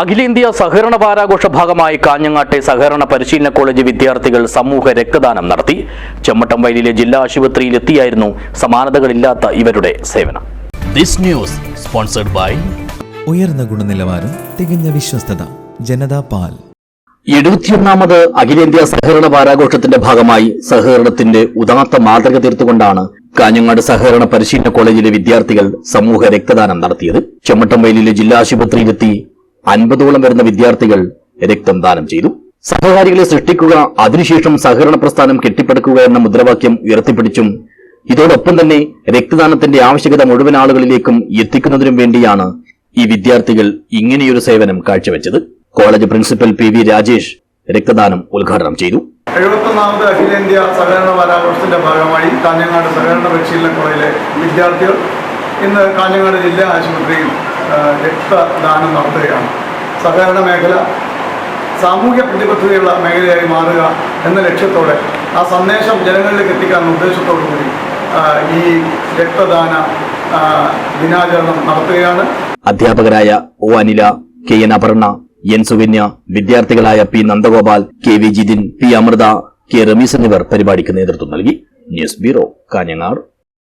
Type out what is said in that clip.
അഖിലേന്ത്യാ സഹകരണ വാരാഘോഷ ഭാഗമായി കാഞ്ഞങ്ങാട്ടെ സഹകരണ പരിശീലന കോളേജ് വിദ്യാർത്ഥികൾ സമൂഹ രക്തദാനം നടത്തി. ചെമ്മട്ടം വയലിലെ ജില്ലാ ആശുപത്രിയിലെത്തിയായിരുന്നു സമാനതകളില്ലാത്ത ഇവരുടെ സേവനം. ദിസ് ന്യൂസ് സ്പോൺസർഡ് ബൈ ഉയർന്ന ഗുണനിലവാരം തികഞ്ഞ വിശ്വസ്തത ജനതാ പാൽ. എഴുപത്തിയൊന്നാമത് അഖിലേന്ത്യാ സഹകരണ വാരാഘോഷത്തിന്റെ ഭാഗമായി സഹകരണത്തിന്റെ ഉദാത്ത മാതൃക തീർത്തുകൊണ്ടാണ് കാഞ്ഞങ്ങാട് സഹകരണ പരിശീലന കോളേജിലെ വിദ്യാർത്ഥികൾ സമൂഹ രക്തദാനം നടത്തിയത്. ചെമ്മട്ടം വയലിലെ ജില്ലാ ആശുപത്രിയിലെത്തി അൻപതോളം വരുന്ന വിദ്യാർത്ഥികൾ രക്തം ദാനം ചെയ്തു. സഹകാരികളെ സൃഷ്ടിക്കുക അതിനുശേഷം സഹകരണ പ്രസ്ഥാനം കെട്ടിപ്പടുക്കുക എന്ന മുദ്രാവാക്യം ഉയർത്തിപ്പിടിച്ചും ഇതോടൊപ്പം തന്നെ രക്തദാനത്തിന്റെ ആവശ്യകത മുഴുവൻ ആളുകളിലേക്കും എത്തിക്കുന്നതിനും വേണ്ടിയാണ് ഈ വിദ്യാർത്ഥികൾ ഇങ്ങനെയൊരു സേവനം കാഴ്ചവെച്ചത്. College principal P V Rajesh രക്തദാനം ഉദ്ഘാടനം ചെയ്തു. എഴുപത്തൊന്നാമത് അഖിലേന്ത്യാ സഹകരണ വാരാഘോഷത്തിന്റെ ഭാഗമായി കാഞ്ഞങ്ങാട് സഹകരണ പരിശീലന കോളേജിലെ വിദ്യാർത്ഥികൾ ഇന്ന് കാഞ്ഞങ്ങാട് ജില്ലാ ആശുപത്രിയിൽ രക്തദാനം നടത്തുകയാണ്. സഹകരണ മേഖല സാമൂഹ്യ പ്രതിബദ്ധതയുള്ള മേഖലയായി മാറുക എന്ന ലക്ഷ്യത്തോടെ ആ സന്ദേശം ജനങ്ങളിലേക്ക് എത്തിക്കാനുള്ള ഉദ്ദേശത്തോടു കൂടി ഈ രക്തദാന ദിനാചരണം നടത്തുകയാണ്. അധ്യാപകരായ O Anila K N Aparna N Sukanya വിദ്യാർത്ഥികളായ P Nandagopal K V Jithin P Amritha K Ramees എന്നിവർ പരിപാടിക്ക് നേതൃത്വം നൽകി. News bureau Kanhangad.